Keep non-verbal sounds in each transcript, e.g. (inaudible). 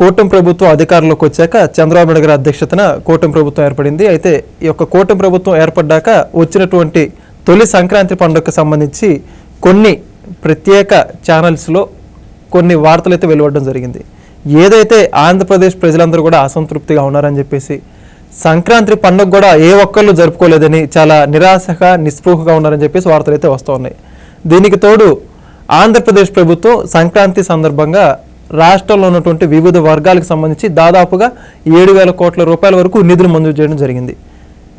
కూటమి ప్రభుత్వం అధికారంలోకి వచ్చాక చంద్రబాబు నాయుడు గారి అధ్యక్షతన కూటమి ప్రభుత్వం ఏర్పడింది. అయితే ఈ యొక్క కూటమి ప్రభుత్వం ఏర్పడ్డాక వచ్చినటువంటి తొలి సంక్రాంతి పండుగకు సంబంధించి కొన్ని ప్రత్యేక ఛానల్స్లో కొన్ని వార్తలు అయితే వెలువడడం జరిగింది. ఏదైతే ఆంధ్రప్రదేశ్ ప్రజలందరూ కూడా అసంతృప్తిగా ఉన్నారని చెప్పేసి సంక్రాంతి పండుగ కూడా ఏ ఒక్కళ్ళు జరుపుకోలేదని చాలా నిరాశగా నిస్పృహగా ఉన్నారని చెప్పేసి వార్తలు అయితే వస్తూ ఉన్నాయి. దీనికి తోడు ఆంధ్రప్రదేశ్ ప్రభుత్వం సంక్రాంతి సందర్భంగా రాష్ట్రంలో ఉన్నటువంటి వివిధ వర్గాలకు సంబంధించి దాదాపుగా ఏడు వేల కోట్ల రూపాయల వరకు నిధులు మంజూరు చేయడం జరిగింది.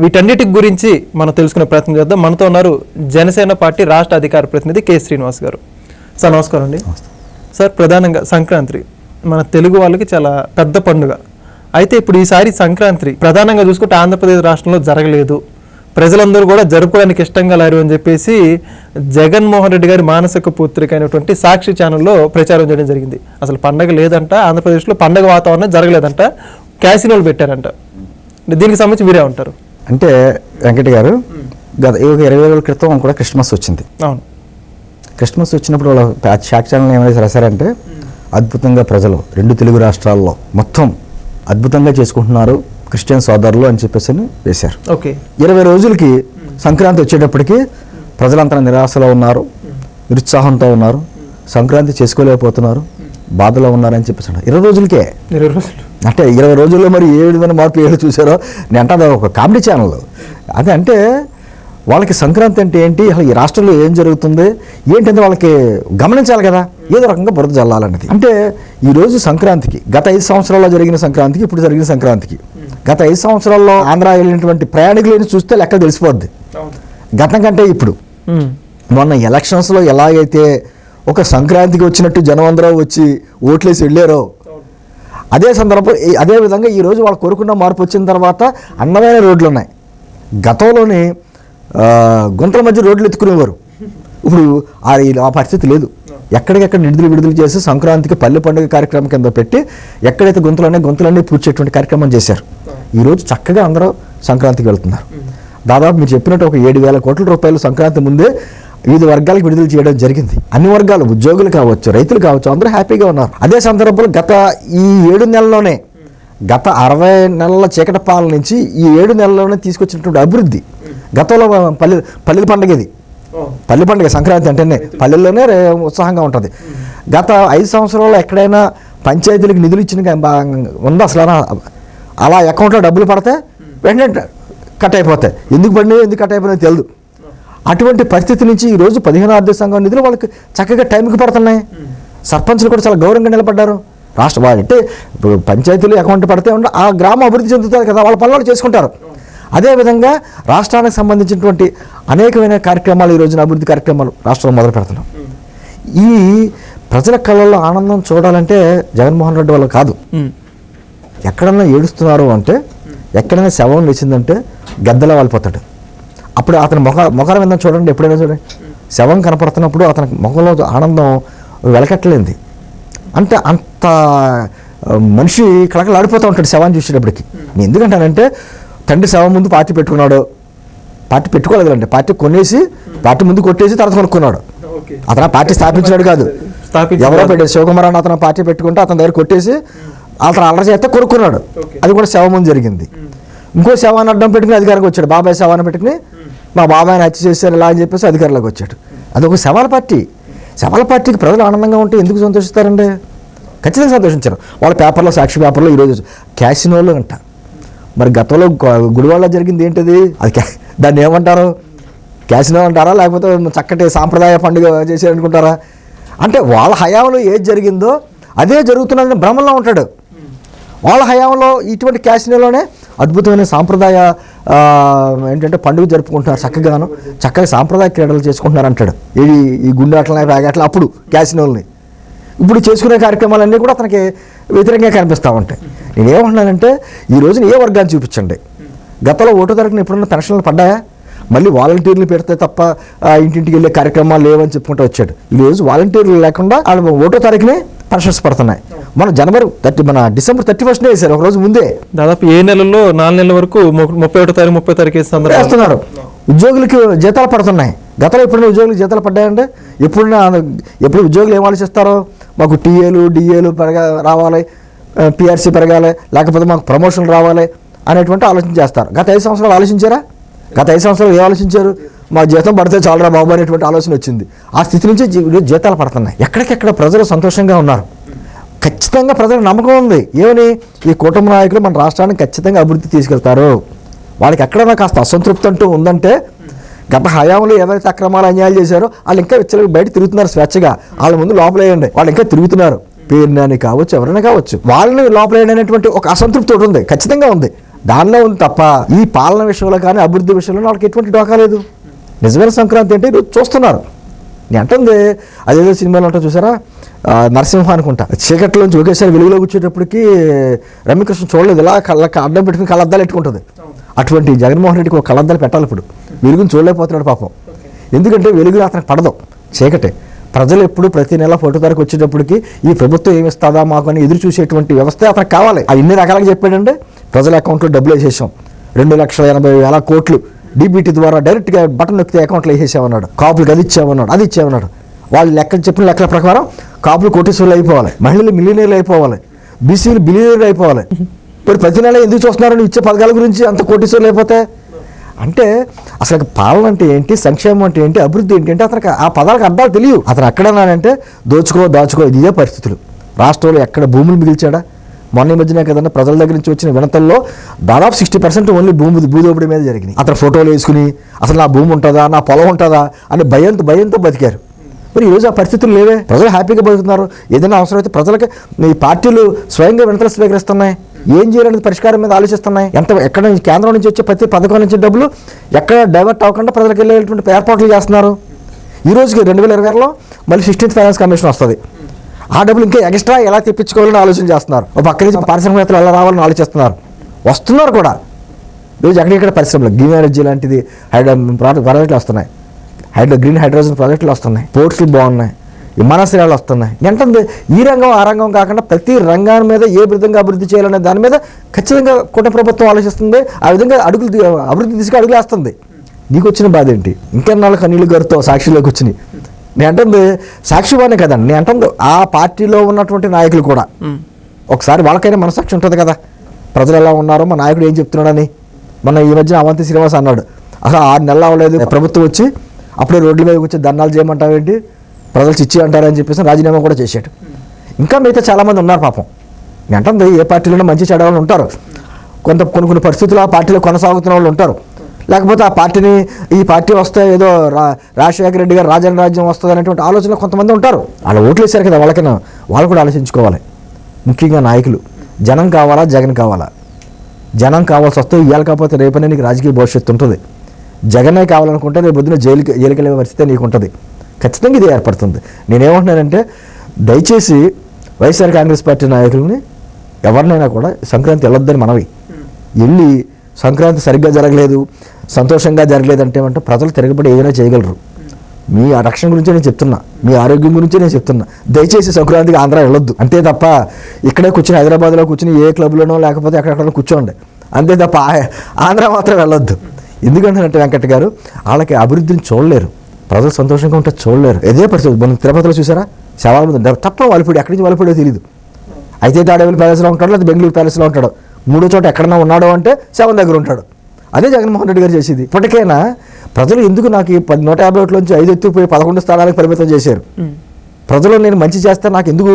వీటన్నిటి గురించి మనం తెలుసుకునే ప్రయత్నం చేద్దాం. మనతో ఉన్నారు జనసేన పార్టీ రాష్ట్ర అధికార ప్రతినిధి కె శ్రీనివాస్ గారు. సార్ నమస్కారం అండి. సార్ ప్రధానంగా సంక్రాంతి మన తెలుగు వాళ్ళకి చాలా పెద్ద పండుగ. అయితే ఇప్పుడు ఈసారి సంక్రాంతి ప్రధానంగా చూసుకుంటే ఆంధ్రప్రదేశ్ రాష్ట్రంలో జరగలేదు. ప్రజలందరూ కూడా జరుపుకోవడానికి ఇష్టంగా లేరు అని చెప్పేసి జగన్మోహన్ రెడ్డి గారి మానసిక పుత్రిక అయినటువంటి సాక్షి ఛానల్లో ప్రచారం చేయడం జరిగింది. అసలు పండగ లేదంట ఆంధ్రప్రదేశ్లో పండగ వాతావరణం జరగలేదంట క్యాసినోలు పెట్టారంట. దీనికి సంబంధించి మీరే ఉంటారు. అంటే వెంకట గారు గత ఇరవై రోజుల క్రితం కూడా క్రిస్మస్ వచ్చింది. అవును. క్రిస్మస్ వచ్చినప్పుడు వాళ్ళ షాక్ ఛానల్ ఏమైనా రాశారంటే అద్భుతంగా ప్రజలు రెండు తెలుగు రాష్ట్రాల్లో మొత్తం అద్భుతంగా చేసుకుంటున్నారు. క్రిస్టియన్ సోదరులు అని చెప్పేసి అని వేశారు. ఓకే. ఇరవై రోజులకి సంక్రాంతి వచ్చేటప్పటికి ప్రజలంతా నిరాశలో ఉన్నారు నిరుత్సాహంతో ఉన్నారు సంక్రాంతి చేసుకోలేకపోతున్నారు బాధలో ఉన్నారని చెప్పేసి. ఇరవై రోజులకే? ఇరవై రోజులు. అంటే ఇరవై రోజుల్లో మరి ఏ విధమైన మార్పు ఏడు చూసారో నేను అంటే ఒక కామెడీ ఛానల్. అదే అంటే వాళ్ళకి సంక్రాంతి అంటే ఏంటి అసలు ఈ రాష్ట్రంలో ఏం జరుగుతుంది ఏంటంటే వాళ్ళకి గమనించాలి కదా ఏదో రకంగా బురద జల్లాలన్నది. అంటే ఈరోజు సంక్రాంతికి గత ఐదు సంవత్సరాల్లో జరిగిన సంక్రాంతికి ఇప్పుడు జరిగిన సంక్రాంతికి గత ఐదు సంవత్సరాల్లో ఆంధ్ర వెళ్ళినటువంటి ప్రయాణికులను చూస్తే లెక్క తెలిసిపోద్ది. గతం కంటే ఇప్పుడు. మొన్న ఎలక్షన్స్లో ఎలాగైతే ఒక సంక్రాంతికి వచ్చినట్టు జనం అందరూ వచ్చి ఓట్లేసి వెళ్ళారో అదే సందర్భం అదే విధంగా ఈరోజు వాళ్ళు కోరుకున్న మార్పు వచ్చిన తర్వాత అందమైన రోడ్లు ఉన్నాయి గతంలోని గుంతల మధ్య రోడ్లు ఎత్తుకునేవారు. ఇప్పుడు ఆ పరిస్థితి లేదు. ఎక్కడికెక్కడ నిధులు విడుదల చేసి సంక్రాంతికి పల్లె పండుగ కార్యక్రమం కింద పెట్టి ఎక్కడైతే గుంతలు గుంతలన్నీ పూడ్చేటువంటి కార్యక్రమం చేశారు. ఈరోజు చక్కగా అందరూ సంక్రాంతికి వెళ్తున్నారు. దాదాపు మీరు చెప్పినట్టు ఒక ఏడు వేల కోట్ల రూపాయలు సంక్రాంతి ముందే వివిధ వర్గాలకు విడుదల చేయడం జరిగింది. అన్ని వర్గాలు ఉద్యోగులు కావచ్చు రైతులు కావచ్చు అందరూ హ్యాపీగా ఉన్నారు. అదే సందర్భంలో గత ఈ ఏడు నెలల్లోనే గత అరవై నెలల చీకటి పాలన నుంచి ఈ ఏడు నెలల్లోనే తీసుకొచ్చినటువంటి అభివృద్ధి గతంలో పల్లె పల్లెల పండుగ ఇది. పల్లె పండుగ సంక్రాంతి అంటేనే పల్లెల్లోనే ఉత్సాహంగా ఉంటుంది. గత ఐదు సంవత్సరాల్లో ఎక్కడైనా పంచాయతీలకు నిధులు ఇచ్చిన బా- ఉందా అసలు? అలా- అకౌంట్లో డబ్బులు పడితే వెంటనే కట్ అయిపోతాయి. ఎందుకు పడినాయో ఎందుకు కట్ అయిపోయినాయో తెలియదు అటువంటి పరిస్థితి నుంచి ఈరోజు పదిహేను ఆర్థిక సంఘం నిధులు వాళ్ళకి చక్కగా టైంకి పడుతున్నాయి. సర్పంచ్లు కూడా చాలా గౌరవంగా నిలబడ్డారు. రాష్ట్ర వాళ్ళు అంటే ఇప్పుడు పంచాయతీలు అకౌంట్ పడితే ఆ గ్రామం అభివృద్ధి చెందుతుంది కదా వాళ్ళ పనులు చేసుకుంటారు. అదేవిధంగా రాష్ట్రానికి సంబంధించినటువంటి అనేకమైన కార్యక్రమాలు ఈ రోజున అభివృద్ధి కార్యక్రమాలు రాష్ట్రంలో మొదలు పెడుతున్నాం ఈ ప్రజల కళ్ళల్లో ఆనందం చూడాలంటే జగన్మోహన్ రెడ్డి వల్ల కాదు. ఎక్కడన్నా ఏడుస్తున్నారు అంటే ఎక్కడైనా శవం లేచిందంటే గద్దలా వాలిపోతాడు. అప్పుడు అతని ముఖ ముఖం మీద చూడండి ఎప్పుడైనా చూడండి. శవం కనపడుతున్నప్పుడు అతని ముఖంలో ఆనందం వెలకట్టలేంది అంటే అంత మనిషి కళకళాడిపోతూ ఉంటాడు శవాన్ని చూసేటప్పటికి. నేను ఎందుకంటానంటే తండ్రి శవం ముందు పార్టీ పెట్టుకున్నాడు. పార్టీ పెట్టుకోలేదండి పార్టీ కొనేసి పార్టీ ముందు కొట్టేసి తర్వాత కొనుక్కున్నాడు. అతను పార్టీ స్థాపించినాడు కాదు. ఎవరో పెట్టారు శివకుమార్ అని అతను పార్టీ పెట్టుకుంటే అతని దగ్గర కొట్టేసి అతను అల్లరి చేస్తే కొనుక్కున్నాడు. అది కూడా శవం ముందు జరిగింది. ఇంకో శవాన్ని అడ్డం పెట్టుకుని అధికారంకి వచ్చాడు. బాబాయ్ శవాన్ని పెట్టుకుని మా బాబాయ్ని హత్య చేశారు ఇలా అని చెప్పేసి అధికారంలోకి వచ్చాడు. అది ఒక శవాల పార్టీ. శవాల పార్టీకి ప్రజలు ఆనందంగా ఉంటే ఎందుకు సంతోషిస్తారండి? ఖచ్చితంగా సంతోషించారు. వాళ్ళ పేపర్లో సాక్షి పేపర్లో ఈరోజు క్యాసినోలు అంట. మరి గతంలో గుడివాడలో జరిగింది ఏంటిది? అది దాన్ని ఏమంటారు? క్యాసినో అంటారా? లేకపోతే చక్కటి సాంప్రదాయ పండుగ చేశారు అనుకుంటారా అంటే వాళ్ళ హయాంలో ఏది జరిగిందో అదే జరుగుతున్నదని భ్రమంలో ఉంటాడు. వాళ్ళ హయాంలో ఇటువంటి క్యాసినోలోనే అద్భుతమైన సాంప్రదాయ ఏంటంటే పండుగ జరుపుకుంటున్నారు చక్కగాను. చక్కగా సాంప్రదాయ క్రీడలు చేసుకుంటున్నారు అంటాడు ఈ ఈ గుండాట్లని బ్యాగట్ల అప్పుడు క్యాసినోల్ని. ఇప్పుడు చేసుకునే కార్యక్రమాలన్నీ కూడా అతనికి వ్యతిరేకంగా కనిపిస్తూ ఉంటాయి. నేనేమంటున్నానంటే ఈ రోజున ఏ వర్గాన్ని చూపించండి. గతంలో ఓటు తరగతిన ఎప్పుడన్నా పెన్షన్లు పడ్డాయా? మళ్ళీ వాలంటీర్లు పెడితే తప్ప ఇంటింటికి వెళ్ళే కార్యక్రమాలు లేవని చెప్పుకుంటూ వచ్చాడు. ఈ రోజు వాలంటీర్లు లేకుండా వాళ్ళు ఓటో తారీఖునే పెన్షన్స్ పడుతున్నాయి. మన జనవరి థర్టీ మన డిసెంబర్ థర్టీ ఫస్ట్నే వేశారు ఒక రోజు ముందే. దాదాపు ఏ నెలల్లో నాలుగు నెలల వరకు ముప్పై ఒకటో తారీఖు ముప్పై తారీఖు వేస్తున్నారు. ఉద్యోగులకి జీతాలు పడుతున్నాయి. గతంలో ఎప్పుడైనా ఉద్యోగులకు జీతాలు పడ్డాయంటే ఎప్పుడైనా ఎప్పుడు ఉద్యోగులు ఏం ఆలోచిస్తారో? మాకు టీఏలు డిఏలు పరగా రావాలి. పిఆర్సీ పెరగాలి లేకపోతే మాకు ప్రమోషన్లు రావాలి అనేటువంటి ఆలోచన చేస్తారు. గత ఐదు సంవత్సరాలు ఆలోచించారా? గత ఐదు సంవత్సరాలు ఏం ఆలోచించారు? మా జీతం పడితే చాలరా బాబు అనేటువంటి ఆలోచన వచ్చింది. ఆ స్థితి నుంచి జీతాలు పడుతున్నాయి. ఎక్కడికెక్కడ ప్రజలు సంతోషంగా ఉన్నారు. ఖచ్చితంగా ప్రజలకు నమ్మకం ఉంది. ఏమని? ఈ కుటుంబ నాయకులు మన రాష్ట్రాన్ని ఖచ్చితంగా అభివృద్ధి తీసుకెళ్తారు. వాళ్ళకి ఎక్కడైనా కాస్త అసంతృప్తి అంటూ ఉందంటే గత హయాంలో ఏవైతే అక్రమాలు అన్యాయాలు చేశారో వాళ్ళు ఇంకా విచ్చలవి బయట తిరుగుతున్నారు స్వేచ్ఛగా. వాళ్ళ ముందు లోపలేయండి. వాళ్ళు ఇంకా తిరుగుతున్నారు. పేరుని కావచ్చు ఎవరైనా కావచ్చు వాళ్ళని లోపలేయండి ఒక అసంతృప్తి ఒకటి ఉంది ఖచ్చితంగా ఉంది. దానిలో ఉంది తప్ప ఈ పాలన విషయంలో కానీ అభివృద్ధి విషయంలో వాళ్ళకి ఎటువంటి డోకా లేదు. నిజమైన సంక్రాంతి అంటే ఈరోజు చూస్తున్నారు. నేను అంటుంది అదేదో సినిమాలో ఉంటా చూసారా? నరసింహ అనుకుంటా. చీకట్లోంచి ఒకేసారి వెలుగులో కూర్చేటప్పటికి రమ్యకృష్ణ చూడలేదు. ఇలా కళ్ళ అడ్డం పెట్టుకుని కళ్ళద్దాలు పెట్టుకుంటుంది. అటువంటి జగన్మోహన్ రెడ్డికి ఒక కళ్ళద్దాలు పెట్టాలి ఇప్పుడు. వెలుగుని చూడలేకపోతున్నాడు పాపం. ఎందుకంటే వెలుగు అతనికి పడదు. చీకటే. ప్రజలు ఎప్పుడు ప్రతి నెల ఫోటో ధరకు వచ్చేటప్పటికి ఈ ప్రభుత్వం ఏమి ఇస్తుందా మాకు అని ఎదురు చూసేటువంటి వ్యవస్థ అతనికి కావాలి. అది ఇన్ని రకాలుగా చెప్పాడంటే ప్రజల అకౌంట్లో డబ్బులు వేసేసాం. రెండు లక్షల ఎనభై వేల కోట్లు డీబీటీ ద్వారా డైరెక్ట్గా బటన్ నొక్కితే అకౌంట్లో వేసేసామన్నాడు. కాపులకు అది ఇచ్చామన్నాడు అది ఇచ్చామన్నాడు వాళ్ళు లెక్కలు చెప్పిన లెక్కల ప్రకారం కాపులు కోటీశ్వరులు అయిపోవాలి మహిళలు మిలియనీర్లు అయిపోవాలి బీసీలు బిలియనీర్లు అయిపోవాలి. (laughs) ఇప్పుడు ప్రతి నెల ఎందుకు చూస్తున్నారు ఇచ్చే పథకాల గురించి అంత కోటీశ్వరులు అయిపోతే? అంటే అసలు పాలన అంటే ఏంటి? సంక్షేమం అంటే ఏంటి? అభివృద్ధి ఏంటి అంటే అతనికి ఆ పదాలకు అర్థాలు తెలియవు. అతను ఎక్కడన్నానంటే దోచుకో దాచుకో ఇదే పరిస్థితులు. రాష్ట్రంలో ఎక్కడ భూములు మిగిల్చాడా? మొన్న ఈ మధ్యనే కదన్నా ప్రజల దగ్గర నుంచి వచ్చిన వినతల్లో దాదాపు సిక్స్టీ పర్సెంట్ ఓన్లీ భూమి భూదోపిడి మీద జరిగినాయి. అతను ఫోటోలు వేసుకుని అసలు నా భూమి ఉంటుందా? నా పొలం ఉంటుందా? అని భయంతో భయంతో బతికారు. మరి ఈరోజు ఆ పరిస్థితులు లేవే. ప్రజలు హ్యాపీగా బతుకుతున్నారు. ఏదైనా అవసరమైతే ప్రజలకి ఈ పార్టీలు స్వయంగా వినతలు స్వీకరిస్తున్నాయి. ఏం చేయాలనేది పరిష్కారం మీద ఆలోచిస్తున్నాయి. ఎంత ఎక్కడ నుంచి కేంద్రం నుంచి వచ్చే ప్రతి పథకం నుంచి డబ్బులు ఎక్కడ డైవర్ట్ అవ్వకుండా ప్రజలకు వెళ్ళేటువంటి ఏర్పాట్లు చేస్తున్నారు. ఈ రోజుకి రెండు వేల ఇరవై ఆరులో మళ్ళీ సిక్స్టీన్త్ ఫైనాన్స్ కమిషన్ వస్తుంది. ఆ డబ్బులు ఇంకా ఎక్స్ట్రా ఎలా తెప్పించుకోవాలని ఆలోచన చేస్తున్నారు. ఒక పక్క నుంచి పారిశ్రామికవేత్తలు ఎలా రావాలని ఆలోచిస్తున్నారు. వస్తున్నారు కూడా. ఈరోజు ఎక్కడెక్కడ పరిశ్రమలు? గ్రీన్ ఎనర్జీ లాంటిది హైడ్రో ప్రాజెక్టులు వస్తున్నాయి. హైడ్రో గ్రీన్ హైడ్రోజన్ ప్రాజెక్టులు వస్తున్నాయి. పోర్ట్స్లు బాగున్నాయి. విమానాశ్రయాలు వస్తున్నాయి. ఏంటంటే ఈ రంగం ఆ రంగం కాకుండా ప్రతి రంగాన్ని మీద ఏ విధంగా అభివృద్ధి చేయాలనే దాని మీద ఖచ్చితంగా కూట ప్రభుత్వం ఆలోచిస్తుంది. ఆ విధంగా అడుగులు అభివృద్ధి దిశగా అడుగులు వేస్తుంది. నీకు వచ్చిన బాధ ఏంటి? ఇంకెన్నాళ్ళు కన్నీళ్ళు గారితో సాక్షిలోకి వచ్చినాయి. నేను అంటుంది సాక్షివానే కదండి. నేను అంటుంది ఆ పార్టీలో ఉన్నటువంటి నాయకులు కూడా. ఒకసారి వాళ్ళకైనా మనసాక్షి ఉంటుంది కదా. ప్రజలు ఎలా ఉన్నారో మా నాయకుడు ఏం చెప్తున్నాడని. మొన్న ఈ మధ్యన అవంతి శ్రీనివాస్ అన్నాడు. అసలు ఆరు నెలలు అవ్వలేదు. ప్రభుత్వం వచ్చి అప్పుడే రోడ్ల మీద వచ్చి ధర్నాలు చేయమంటావేంటి ప్రజలు చిచ్చి అంటారని చెప్పేసి రాజీనామా కూడా చేశాడు. ఇంకా మిగతా చాలామంది ఉన్నారు పాపం. నేను ఏ పార్టీలోనే మంచి చెడ్డ వాళ్ళు ఉంటారు. కొంత కొన్ని కొన్ని పరిస్థితులు ఆ పార్టీలో కొనసాగుతున్న వాళ్ళు ఉంటారు. లేకపోతే ఆ పార్టీని ఈ పార్టీ వస్తే ఏదో రా రాజశేఖర రెడ్డి గారు రాజన్ రాజ్యం వస్తుంది అనేటువంటి ఆలోచన కొంతమంది ఉంటారు. వాళ్ళు ఓట్లు వేశారు కదా వాళ్ళకైనా. వాళ్ళు కూడా ఆలోచించుకోవాలి. ముఖ్యంగా నాయకులు. జనం కావాలా? జగన్ కావాలా? జనం కావాల్సి వస్తే ఇవాళ కాకపోతే రేపనే నీకు రాజకీయ భవిష్యత్తు ఉంటుంది. జగనే కావాలనుకుంటే రేపు పొద్దున జైలుకి జైలుకి వెళ్ళే పరిస్థితి నీకు ఉంటుంది. ఖచ్చితంగా ఇది ఏర్పడుతుంది. నేనేమంటున్నానంటే దయచేసి వైఎస్ఆర్ కాంగ్రెస్ పార్టీ నాయకులని ఎవరినైనా కూడా సంక్రాంతి వెళ్ళొద్దని మనవి. వెళ్ళి సంక్రాంతి సరిగ్గా జరగలేదు సంతోషంగా జరగలేదంటే అంటే ప్రజలు తిరగబడి ఏదైనా చేయగలరు. మీ ఆ రక్షణ గురించే నేను చెప్తున్నా. మీ ఆరోగ్యం గురించే నేను చెప్తున్నా. దయచేసి సంక్రాంతికి ఆంధ్ర వెళ్ళొద్దు. అంతే తప్ప ఇక్కడే కూర్చుని హైదరాబాద్లో కూర్చుని ఏ క్లబ్లోనో లేకపోతే అక్కడక్కడ కూర్చోండి. అంతే తప్ప ఆ- ఆంధ్ర మాత్రం వెళ్ళొద్దు. ఎందుకంటే వెంకట్ గారు వాళ్ళకి అభివృద్ధిని చూడలేరు. ప్రజలు సంతోషంగా ఉంటే చూడలేరు. ఇదే పరిస్థితి. మనం తిరుపతిలో చూసారా? శవాల మీద. తప్ప వాళ్ళపూడి ఎక్కడి నుంచి వాళ్ళపూడో తెలియదు అయితే తాడేపల్లి ప్యాలెస్లో ఉంటాడు లేదా బెంగళూరు ప్యాలెస్లో ఉంటాడు. మూడో చోట ఎక్కడన్నా ఉన్నాడు అంటే శవం దగ్గర ఉంటాడు. అదే జగన్మోహన్ రెడ్డి గారు చేసేది. ఇప్పటికైనా ప్రజలు ఎందుకు నాకు ఈ పది నూట యాభై ఒకటిలోంచి ఐదు ఎత్తుకుపోయి పదకొండు స్థానాలకు పరిమితం చేశారు? ప్రజలు నేను మంచి చేస్తే నాకు ఎందుకు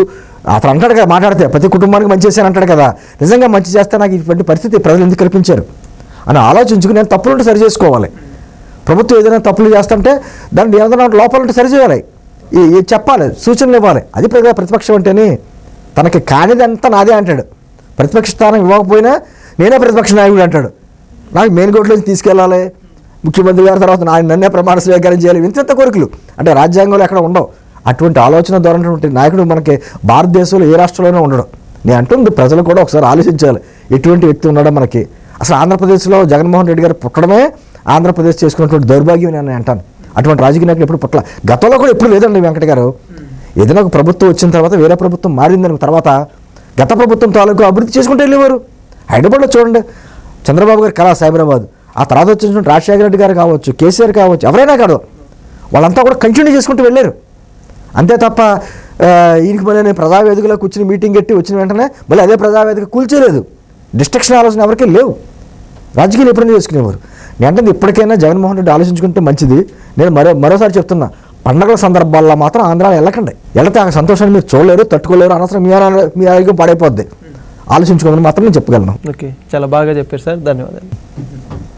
అతను అంటాడు కదా మాట్లాడితే ప్రతి కుటుంబానికి మంచి చేశాను అంటాడు కదా. నిజంగా మంచి చేస్తే నాకు ఇటువంటి పరిస్థితి ప్రజలు ఎందుకు కల్పించారు? అని ఆలోచించుకుని నేను తప్పులుంటే సరి చేసుకోవాలి. ప్రభుత్వం ఏదైనా తప్పులు చేస్తుంటే దాన్ని ఏదైనా లోపాలు ఉంటే సరి చేయాలి. ఈ చెప్పాలి సూచనలు ఇవ్వాలి. అది ప్రజా ప్రతిపక్షం అంటేనే తనకి కానిదంతా నాదే అంటాడు. ప్రతిపక్ష స్థానం ఇవ్వకపోయినా నేనే ప్రతిపక్ష నాయకుడు అంటాడు. నాకు మెయిన్ కోర్టులోంచి తీసుకెళ్ళాలి. ముఖ్యమంత్రి గారి తర్వాత నా నన్నే ప్రమాణ స్వీకారం చేయాలి. ఇంత కోరికలు. అంటే రాజ్యాంగంలో ఎక్కడ ఉండవు. అటువంటి ఆలోచన ధోరణి నాయకుడు మనకి భారతదేశంలో ఏ రాష్ట్రంలోనే ఉండడం. నేను అంటుంది ప్రజలు కూడా ఒకసారి ఆలోచించాలి. ఎటువంటి వ్యక్తి ఉన్నాడో మనకి అసలు ఆంధ్రప్రదేశ్లో జగన్మోహన్ రెడ్డి గారు పుట్టడమే ఆంధ్రప్రదేశ్ చేసుకున్నటువంటి దౌర్భాగ్యం నేను అంటాను. అటువంటి రాజకీయ నాయకులు ఎప్పుడు పుట్టల? గతంలో కూడా ఎప్పుడు లేదండి వెంకట గారు. ఏదైనా ఒక ప్రభుత్వం వచ్చిన తర్వాత వేరే ప్రభుత్వం మారిందని తర్వాత గత ప్రభుత్వం తాలూకు అభివృద్ధి చేసుకుంటూ వెళ్ళేవారు. హైదరాబాద్లో చూడండి చంద్రబాబు గారు కళా సైబరాబాద్ ఆ తర్వాత వచ్చినటువంటి రాజశేఖర రెడ్డి గారు కావచ్చు కేసీఆర్ కావచ్చు ఎవరైనా కాదు వాళ్ళంతా కూడా కంటిన్యూ చేసుకుంటూ వెళ్ళారు. అంతే తప్ప ఈయనకి మళ్ళీ నేను ప్రజావేదికలో కూర్చుని మీటింగ్ పెట్టి వచ్చిన వెంటనే మళ్ళీ అదే ప్రజావేదిక కూల్చోలేదు. డిస్ట్రక్షన్ ఆలోచన ఎవరికీ లేవు. రాజకీయాలు ఎప్పుడైనా చేసుకునేవారు. నేను అంటే ఇప్పటికైనా జగన్మోహన్ రెడ్డి ఆలోచించుకుంటే మంచిది. నేను మరో మరోసారి చెప్తున్నా పండగల సందర్భాల్లో మాత్రం ఆంధ్రాలో వెళ్ళకండి. వెళితే ఆ సంతోషాన్ని మీరు చూడలేరు తట్టుకోలేరు అనవసరం మీ మీ ఆరోగ్యం పాడైపోద్ది. ఆలోచించుకోమని మాత్రం నేను చెప్పగలను. ఓకే చాలా బాగా చెప్పారు సార్. ధన్యవాదాలు.